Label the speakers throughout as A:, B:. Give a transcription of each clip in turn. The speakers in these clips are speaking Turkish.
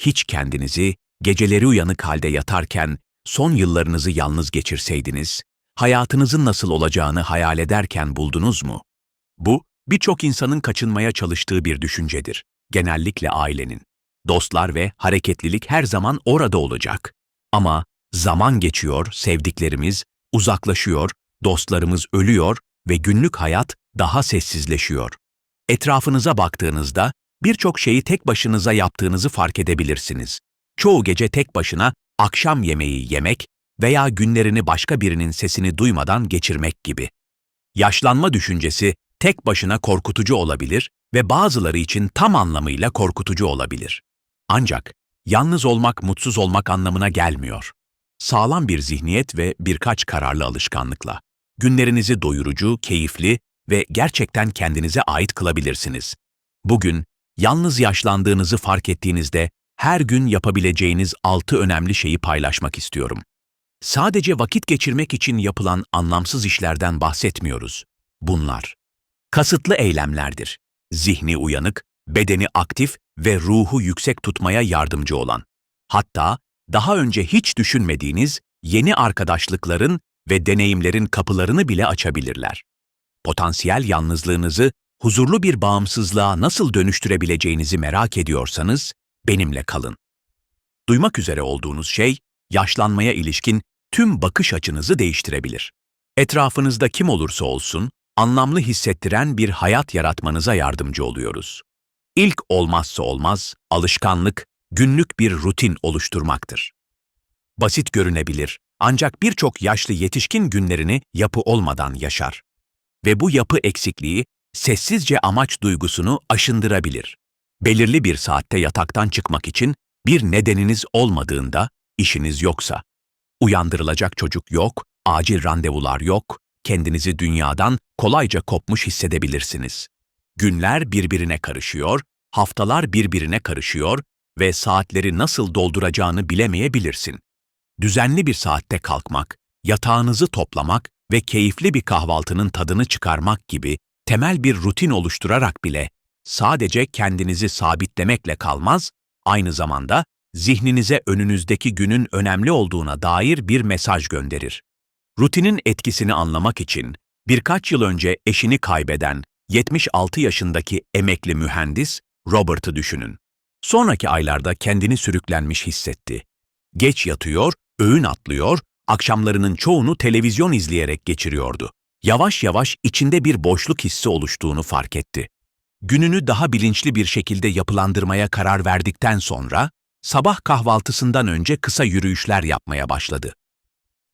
A: hiç kendinizi geceleri uyanık halde yatarken son yıllarınızı yalnız geçirseydiniz, hayatınızın nasıl olacağını hayal ederken buldunuz mu? Bu, birçok insanın kaçınmaya çalıştığı bir düşüncedir. Genellikle ailenin. Dostlar ve hareketlilik her zaman orada olacak. Ama zaman geçiyor, sevdiklerimiz uzaklaşıyor, dostlarımız ölüyor ve günlük hayat daha sessizleşiyor. Etrafınıza baktığınızda birçok şeyi tek başınıza yaptığınızı fark edebilirsiniz. Çoğu gece tek başına akşam yemeği yemek veya günlerini başka birinin sesini duymadan geçirmek gibi. Yaşlanma düşüncesi tek başına korkutucu olabilir ve bazıları için tam anlamıyla korkutucu olabilir. Ancak yalnız olmak mutsuz olmak anlamına gelmiyor. Sağlam bir zihniyet ve birkaç kararlı alışkanlıkla günlerinizi doyurucu, keyifli ve gerçekten kendinize ait kılabilirsiniz. Bugün yalnız yaşlandığınızı fark ettiğinizde her gün yapabileceğiniz altı önemli şeyi paylaşmak istiyorum. Sadece vakit geçirmek için yapılan anlamsız işlerden bahsetmiyoruz. Bunlar kasıtlı eylemlerdir. Zihni uyanık, bedeni aktif ve ruhu yüksek tutmaya yardımcı olan. Hatta daha önce hiç düşünmediğiniz yeni arkadaşlıkların ve deneyimlerin kapılarını bile açabilirler. Potansiyel yalnızlığınızı huzurlu bir bağımsızlığa nasıl dönüştürebileceğinizi merak ediyorsanız benimle kalın. Duymak üzere olduğunuz şey, yaşlanmaya ilişkin tüm bakış açınızı değiştirebilir. Etrafınızda kim olursa olsun, anlamlı hissettiren bir hayat yaratmanıza yardımcı oluyoruz. İlk olmazsa olmaz, alışkanlık, günlük bir rutin oluşturmaktır. Basit görünebilir ancak birçok yaşlı yetişkin günlerini yapı olmadan yaşar. Ve bu yapı eksikliği sessizce amaç duygusunu aşındırabilir. Belirli bir saatte yataktan çıkmak için bir nedeniniz olmadığında, işiniz yoksa, uyandırılacak çocuk yok, acil randevular yok, kendinizi dünyadan kolayca kopmuş hissedebilirsiniz. Günler birbirine karışıyor, haftalar birbirine karışıyor ve saatleri nasıl dolduracağını bilemeyebilirsin. Düzenli bir saatte kalkmak, yatağınızı toplamak ve keyifli bir kahvaltının tadını çıkarmak gibi temel bir rutin oluşturarak bile sadece kendinizi sabitlemekle kalmaz, aynı zamanda zihninize önünüzdeki günün önemli olduğuna dair bir mesaj gönderir. Rutinin etkisini anlamak için birkaç yıl önce eşini kaybeden 76 yaşındaki emekli mühendis Robert'ı düşünün. Sonraki aylarda kendini sürüklenmiş hissetti. Geç yatıyor, öğün atlıyor, akşamlarının çoğunu televizyon izleyerek geçiriyordu. Yavaş yavaş içinde bir boşluk hissi oluştuğunu fark etti. Gününü daha bilinçli bir şekilde yapılandırmaya karar verdikten sonra, sabah kahvaltısından önce kısa yürüyüşler yapmaya başladı.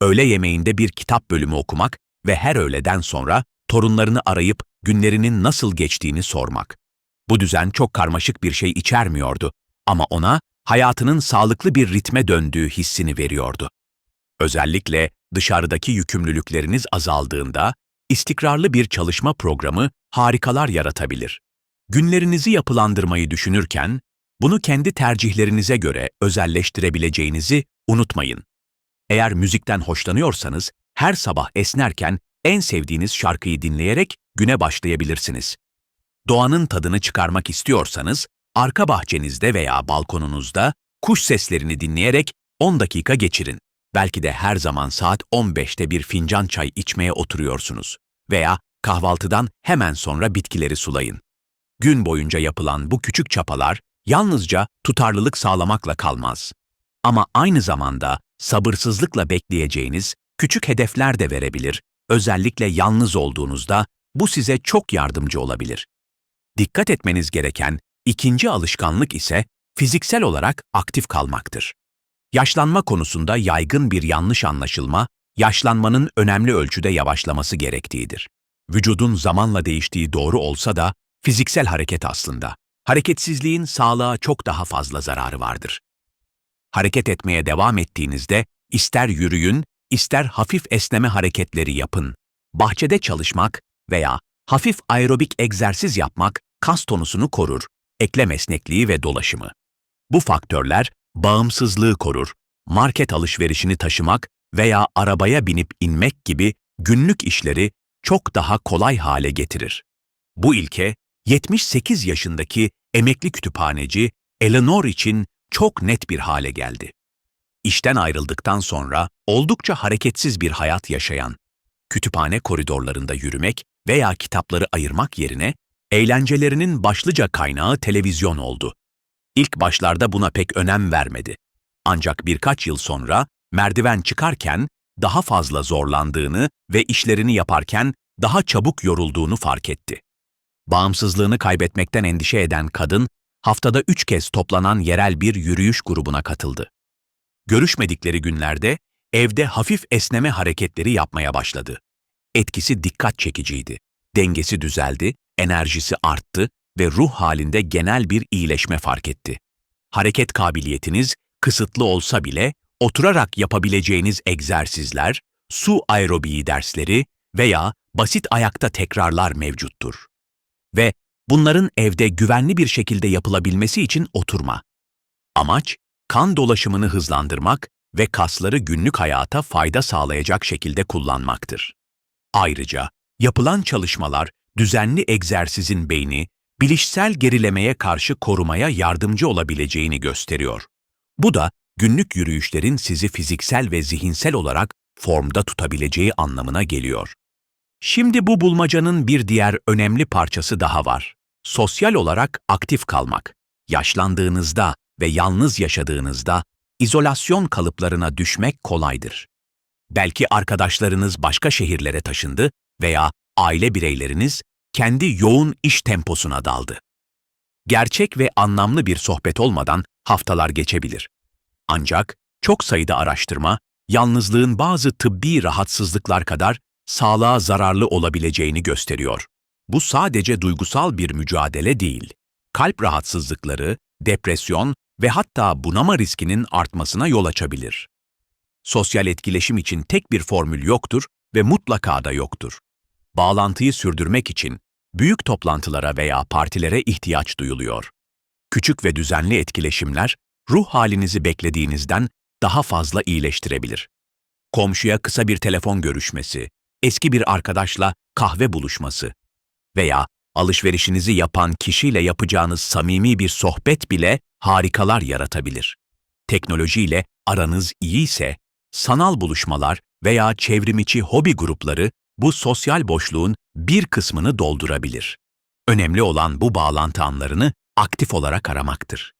A: Öğle yemeğinde bir kitap bölümü okumak ve her öğleden sonra torunlarını arayıp günlerinin nasıl geçtiğini sormak. Bu düzen çok karmaşık bir şey içermiyordu ama ona hayatının sağlıklı bir ritme döndüğü hissini veriyordu. Özellikle dışarıdaki yükümlülükleriniz azaldığında istikrarlı bir çalışma programı harikalar yaratabilir. Günlerinizi yapılandırmayı düşünürken bunu kendi tercihlerinize göre özelleştirebileceğinizi unutmayın. Eğer müzikten hoşlanıyorsanız her sabah esnerken en sevdiğiniz şarkıyı dinleyerek güne başlayabilirsiniz. Doğanın tadını çıkarmak istiyorsanız arka bahçenizde veya balkonunuzda kuş seslerini dinleyerek 10 dakika geçirin. Belki de her zaman saat 15'te bir fincan çay içmeye oturuyorsunuz veya kahvaltıdan hemen sonra bitkileri sulayın. Gün boyunca yapılan bu küçük çapalar yalnızca tutarlılık sağlamakla kalmaz. Ama aynı zamanda sabırsızlıkla bekleyeceğiniz küçük hedefler de verebilir. Özellikle yalnız olduğunuzda bu size çok yardımcı olabilir. Dikkat etmeniz gereken ikinci alışkanlık ise fiziksel olarak aktif kalmaktır. Yaşlanma konusunda yaygın bir yanlış anlaşılma, yaşlanmanın önemli ölçüde yavaşlaması gerektiğidir. Vücudun zamanla değiştiği doğru olsa da fiziksel hareket aslında. Hareketsizliğin sağlığa çok daha fazla zararı vardır. Hareket etmeye devam ettiğinizde ister yürüyün, ister hafif esneme hareketleri yapın. Bahçede çalışmak veya hafif aerobik egzersiz yapmak kas tonusunu korur, eklem esnekliği ve dolaşımı. Bu faktörler bağımsızlığı korur, market alışverişini taşımak veya arabaya binip inmek gibi günlük işleri çok daha kolay hale getirir. Bu ilke 78 yaşındaki emekli kütüphaneci Eleanor için çok net bir hale geldi. İşten ayrıldıktan sonra oldukça hareketsiz bir hayat yaşayan, kütüphane koridorlarında yürümek veya kitapları ayırmak yerine eğlencelerinin başlıca kaynağı televizyon oldu. İlk başlarda buna pek önem vermedi. Ancak birkaç yıl sonra merdiven çıkarken daha fazla zorlandığını ve işlerini yaparken daha çabuk yorulduğunu fark etti. Bağımsızlığını kaybetmekten endişe eden kadın, haftada üç kez toplanan yerel bir yürüyüş grubuna katıldı. Görüşmedikleri günlerde evde hafif esneme hareketleri yapmaya başladı. Etkisi dikkat çekiciydi. Dengesi düzeldi, enerjisi arttı ve ruh halinde genel bir iyileşme fark etti. Hareket kabiliyetiniz kısıtlı olsa bile oturarak yapabileceğiniz egzersizler, su aerobiği dersleri veya basit ayakta tekrarlar mevcuttur. Ve bunların evde güvenli bir şekilde yapılabilmesi için oturma. Amaç, kan dolaşımını hızlandırmak ve kasları günlük hayata fayda sağlayacak şekilde kullanmaktır. Ayrıca yapılan çalışmalar düzenli egzersizin beyni, bilişsel gerilemeye karşı korumaya yardımcı olabileceğini gösteriyor. Bu da günlük yürüyüşlerin sizi fiziksel ve zihinsel olarak formda tutabileceği anlamına geliyor. Şimdi bu bulmacanın bir diğer önemli parçası daha var. Sosyal olarak aktif kalmak. Yaşlandığınızda ve yalnız yaşadığınızda izolasyon kalıplarına düşmek kolaydır. Belki arkadaşlarınız başka şehirlere taşındı veya aile bireyleriniz kendi yoğun iş temposuna daldı. Gerçek ve anlamlı bir sohbet olmadan haftalar geçebilir. Ancak çok sayıda araştırma, yalnızlığın bazı tıbbi rahatsızlıklar kadar sağlığa zararlı olabileceğini gösteriyor. Bu sadece duygusal bir mücadele değil. Kalp rahatsızlıkları, depresyon ve hatta bunama riskinin artmasına yol açabilir. Sosyal etkileşim için tek bir formül yoktur ve mutlaka da yoktur. Bağlantıyı sürdürmek için büyük toplantılara veya partilere ihtiyaç duyuluyor. Küçük ve düzenli etkileşimler ruh halinizi beklediğinizden daha fazla iyileştirebilir. Komşuya kısa bir telefon görüşmesi, eski bir arkadaşla kahve buluşması veya alışverişinizi yapan kişiyle yapacağınız samimi bir sohbet bile harikalar yaratabilir. Teknolojiyle aranız iyi ise sanal buluşmalar veya çevrimiçi hobi grupları bu sosyal boşluğun bir kısmını doldurabilir. Önemli olan bu bağlantı anlarını aktif olarak aramaktır.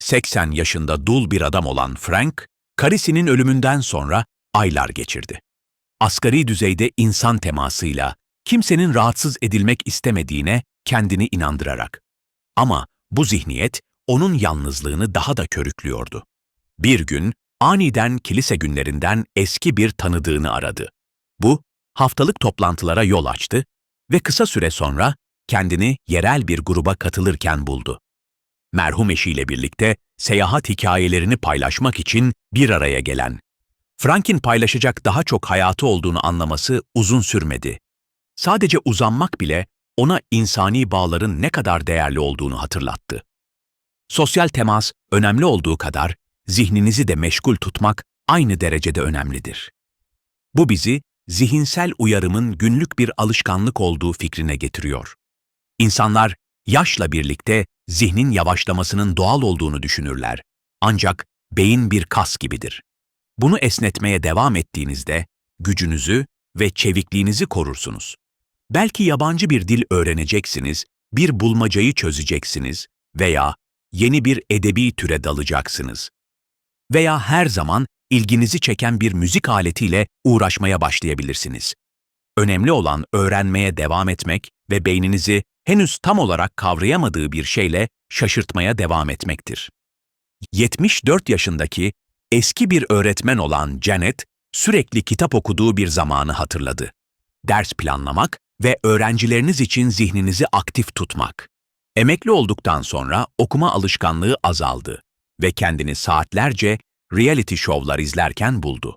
A: 80 yaşında dul bir adam olan Frank, karisinin ölümünden sonra aylar geçirdi. Asgari düzeyde insan temasıyla, kimsenin rahatsız edilmek istemediğine kendini inandırarak. Ama bu zihniyet onun yalnızlığını daha da körüklüyordu. Bir gün aniden kilise günlerinden eski bir tanıdığını aradı. Bu, haftalık toplantılara yol açtı ve kısa süre sonra kendini yerel bir gruba katılırken buldu. Merhum eşiyle birlikte seyahat hikayelerini paylaşmak için bir araya gelen. Frank'in paylaşacak daha çok hayatı olduğunu anlaması uzun sürmedi. Sadece uzanmak bile ona insani bağların ne kadar değerli olduğunu hatırlattı. Sosyal temas önemli olduğu kadar zihninizi de meşgul tutmak aynı derecede önemlidir. Bu bizi zihinsel uyarımın günlük bir alışkanlık olduğu fikrine getiriyor. İnsanlar yaşla birlikte zihnin yavaşlamasının doğal olduğunu düşünürler. Ancak beyin bir kas gibidir. Bunu esnetmeye devam ettiğinizde gücünüzü ve çevikliğinizi korursunuz. Belki yabancı bir dil öğreneceksiniz, bir bulmacayı çözeceksiniz veya yeni bir edebi türe dalacaksınız. Veya her zaman ilginizi çeken bir müzik aletiyle uğraşmaya başlayabilirsiniz. Önemli olan öğrenmeye devam etmek ve beyninizi henüz tam olarak kavrayamadığı bir şeyle şaşırtmaya devam etmektir. 74 yaşındaki eski bir öğretmen olan Janet, sürekli kitap okuduğu bir zamanı hatırladı. Ders planlamak ve öğrencileriniz için zihninizi aktif tutmak. Emekli olduktan sonra okuma alışkanlığı azaldı ve kendini saatlerce reality şovlar izlerken buldu.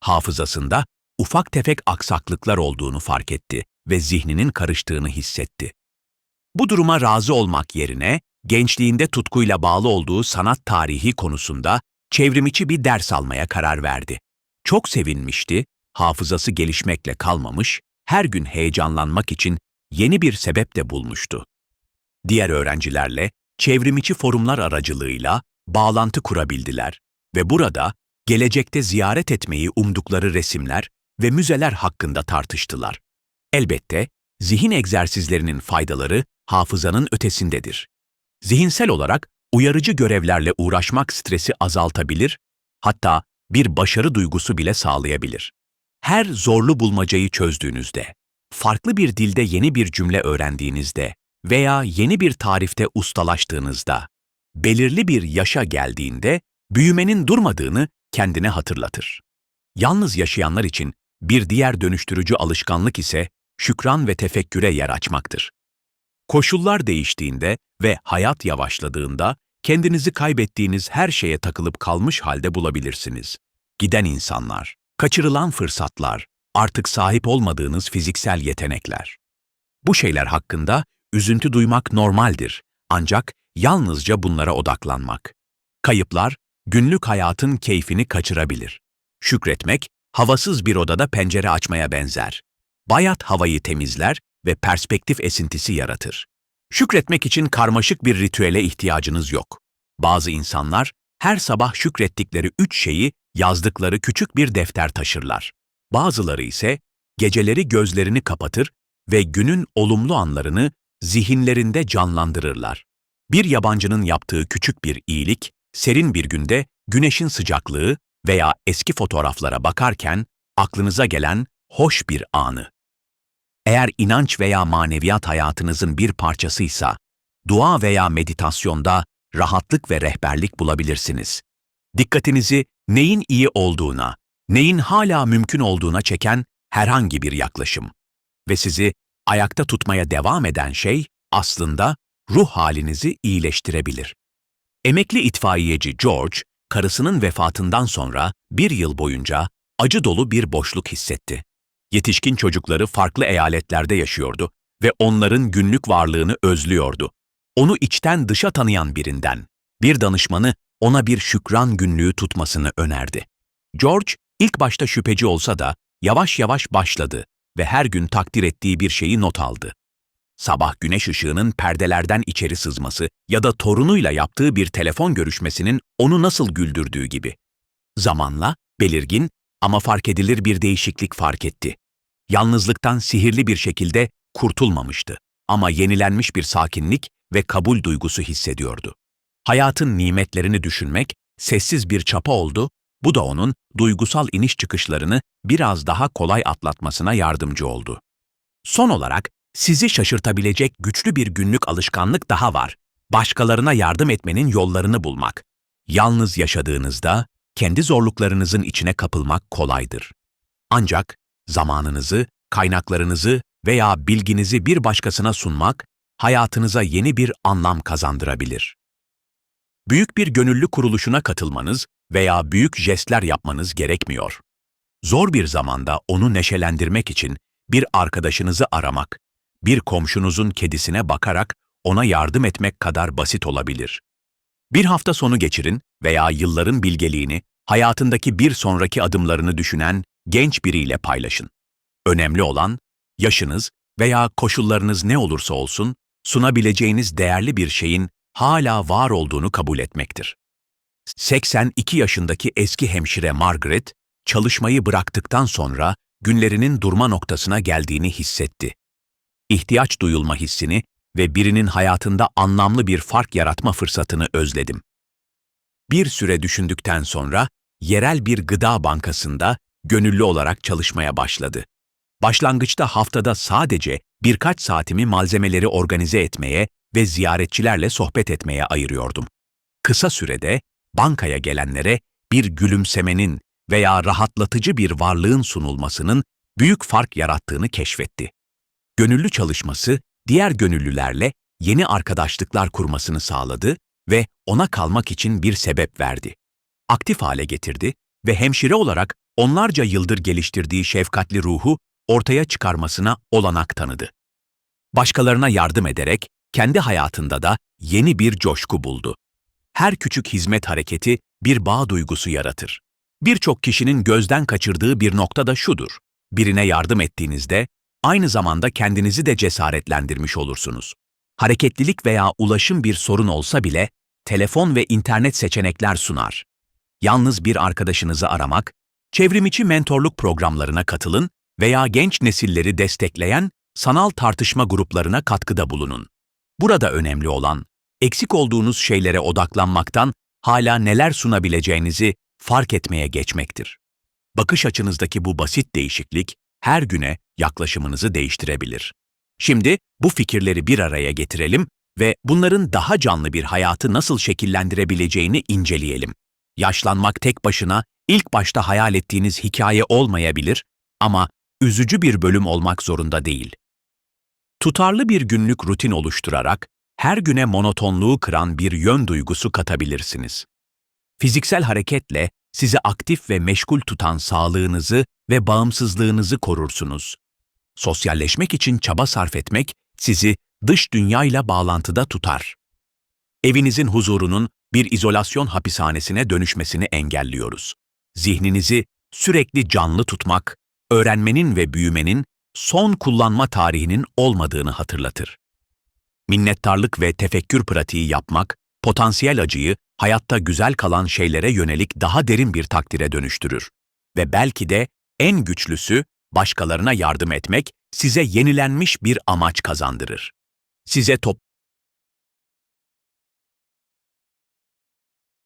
A: Hafızasında ufak tefek aksaklıklar olduğunu fark etti ve zihninin karıştığını hissetti. Bu duruma razı olmak yerine gençliğinde tutkuyla bağlı olduğu sanat tarihi konusunda çevrimiçi bir ders almaya karar verdi. Çok sevinmişti, hafızası gelişmekle kalmamış, her gün heyecanlanmak için yeni bir sebep de bulmuştu. Diğer öğrencilerle çevrimiçi forumlar aracılığıyla bağlantı kurabildiler ve burada gelecekte ziyaret etmeyi umdukları resimler ve müzeler hakkında tartıştılar. Elbette zihin egzersizlerinin faydaları hafızanın ötesindedir. Zihinsel olarak uyarıcı görevlerle uğraşmak stresi azaltabilir, hatta bir başarı duygusu bile sağlayabilir. Her zorlu bulmacayı çözdüğünüzde, farklı bir dilde yeni bir cümle öğrendiğinizde veya yeni bir tarifte ustalaştığınızda, belirli bir yaşa geldiğinde büyümenin durmadığını kendine hatırlatır. Yalnız yaşayanlar için bir diğer dönüştürücü alışkanlık ise şükran ve tefekküre yer açmaktır. Koşullar değiştiğinde ve hayat yavaşladığında kendinizi kaybettiğiniz her şeye takılıp kalmış halde bulabilirsiniz. Giden insanlar, kaçırılan fırsatlar, artık sahip olmadığınız fiziksel yetenekler. Bu şeyler hakkında üzüntü duymak normaldir ancak yalnızca bunlara odaklanmak. Kayıplar günlük hayatın keyfini kaçırabilir. Şükretmek havasız bir odada pencere açmaya benzer. Bayat havayı temizler ve perspektif esintisi yaratır. Şükretmek için karmaşık bir ritüele ihtiyacınız yok. Bazı insanlar her sabah şükrettikleri üç şeyi yazdıkları küçük bir defter taşırlar. Bazıları ise geceleri gözlerini kapatır ve günün olumlu anlarını zihinlerinde canlandırırlar. Bir yabancının yaptığı küçük bir iyilik, serin bir günde güneşin sıcaklığı veya eski fotoğraflara bakarken aklınıza gelen hoş bir anı. Eğer inanç veya maneviyat hayatınızın bir parçasıysa, dua veya meditasyonda rahatlık ve rehberlik bulabilirsiniz. Dikkatinizi neyin iyi olduğuna, neyin hala mümkün olduğuna çeken herhangi bir yaklaşım. Ve sizi ayakta tutmaya devam eden şey aslında ruh halinizi iyileştirebilir. Emekli itfaiyeci George, karısının vefatından sonra bir yıl boyunca acı dolu bir boşluk hissetti. Yetişkin çocukları farklı eyaletlerde yaşıyordu ve onların günlük varlığını özlüyordu. Onu içten dışa tanıyan birinden, bir danışmanı ona bir şükran günlüğü tutmasını önerdi. George ilk başta şüpheci olsa da yavaş yavaş başladı ve her gün takdir ettiği bir şeyi not aldı. Sabah güneş ışığının perdelerden içeri sızması ya da torunuyla yaptığı bir telefon görüşmesinin onu nasıl güldürdüğü gibi. Zamanla belirgin ama fark edilir bir değişiklik fark etti. Yalnızlıktan sihirli bir şekilde kurtulmamıştı ama yenilenmiş bir sakinlik ve kabul duygusu hissediyordu. Hayatın nimetlerini düşünmek sessiz bir çapa oldu, bu da onun duygusal iniş çıkışlarını biraz daha kolay atlatmasına yardımcı oldu. Son olarak sizi şaşırtabilecek güçlü bir günlük alışkanlık daha var. Başkalarına yardım etmenin yollarını bulmak. Yalnız yaşadığınızda kendi zorluklarınızın içine kapılmak kolaydır. Ancak zamanınızı, kaynaklarınızı veya bilginizi bir başkasına sunmak hayatınıza yeni bir anlam kazandırabilir. Büyük bir gönüllü kuruluşuna katılmanız veya büyük jestler yapmanız gerekmiyor. Zor bir zamanda onu neşelendirmek için bir arkadaşınızı aramak, bir komşunuzun kedisine bakarak ona yardım etmek kadar basit olabilir. Bir hafta sonu geçirin veya yılların bilgeliğini, hayatındaki bir sonraki adımlarını düşünen genç biriyle paylaşın. Önemli olan, yaşınız veya koşullarınız ne olursa olsun, sunabileceğiniz değerli bir şeyin hala var olduğunu kabul etmektir. 82 yaşındaki eski hemşire Margaret, çalışmayı bıraktıktan sonra günlerinin durma noktasına geldiğini hissetti. İhtiyaç duyulma hissini ve birinin hayatında anlamlı bir fark yaratma fırsatını özledim. Bir süre düşündükten sonra yerel bir gıda bankasında gönüllü olarak çalışmaya başladı. Başlangıçta haftada sadece birkaç saatimi malzemeleri organize etmeye ve ziyaretçilerle sohbet etmeye ayırıyordum. Kısa sürede bankaya gelenlere bir gülümsemenin veya rahatlatıcı bir varlığın sunulmasının büyük fark yarattığını keşfetti. Gönüllü çalışması diğer gönüllülerle yeni arkadaşlıklar kurmasını sağladı ve ona kalmak için bir sebep verdi. Aktif hale getirdi ve hemşire olarak onlarca yıldır geliştirdiği şefkatli ruhu ortaya çıkarmasına olanak tanıdı. Başkalarına yardım ederek kendi hayatında da yeni bir coşku buldu. Her küçük hizmet hareketi bir bağ duygusu yaratır. Birçok kişinin gözden kaçırdığı bir nokta da şudur. Birine yardım ettiğinizde aynı zamanda kendinizi de cesaretlendirmiş olursunuz. Hareketlilik veya ulaşım bir sorun olsa bile telefon ve internet seçenekler sunar. Yalnız bir arkadaşınızı aramak, çevrimiçi mentorluk programlarına katılın veya genç nesilleri destekleyen sanal tartışma gruplarına katkıda bulunun. Burada önemli olan, eksik olduğunuz şeylere odaklanmaktan hala neler sunabileceğinizi fark etmeye geçmektir. Bakış açınızdaki bu basit değişiklik her güne yaklaşımınızı değiştirebilir. Şimdi bu fikirleri bir araya getirelim ve bunların daha canlı bir hayatı nasıl şekillendirebileceğini inceleyelim. Yaşlanmak tek başına ilk başta hayal ettiğiniz hikaye olmayabilir ama üzücü bir bölüm olmak zorunda değil. Tutarlı bir günlük rutin oluşturarak her güne monotonluğu kıran bir yön duygusu katabilirsiniz. Fiziksel hareketle sizi aktif ve meşgul tutan sağlığınızı ve bağımsızlığınızı korursunuz. Sosyalleşmek için çaba sarf etmek sizi dış dünyayla bağlantıda tutar. Evinizin huzurunun bir izolasyon hapishanesine dönüşmesini engelliyoruz. Zihninizi sürekli canlı tutmak, öğrenmenin ve büyümenin son kullanma tarihinin olmadığını hatırlatır. Minnettarlık ve tefekkür pratiği yapmak, potansiyel acıyı hayatta güzel kalan şeylere yönelik daha derin bir takdire dönüştürür. Ve belki de en güçlüsü başkalarına yardım etmek size yenilenmiş bir amaç kazandırır. Size top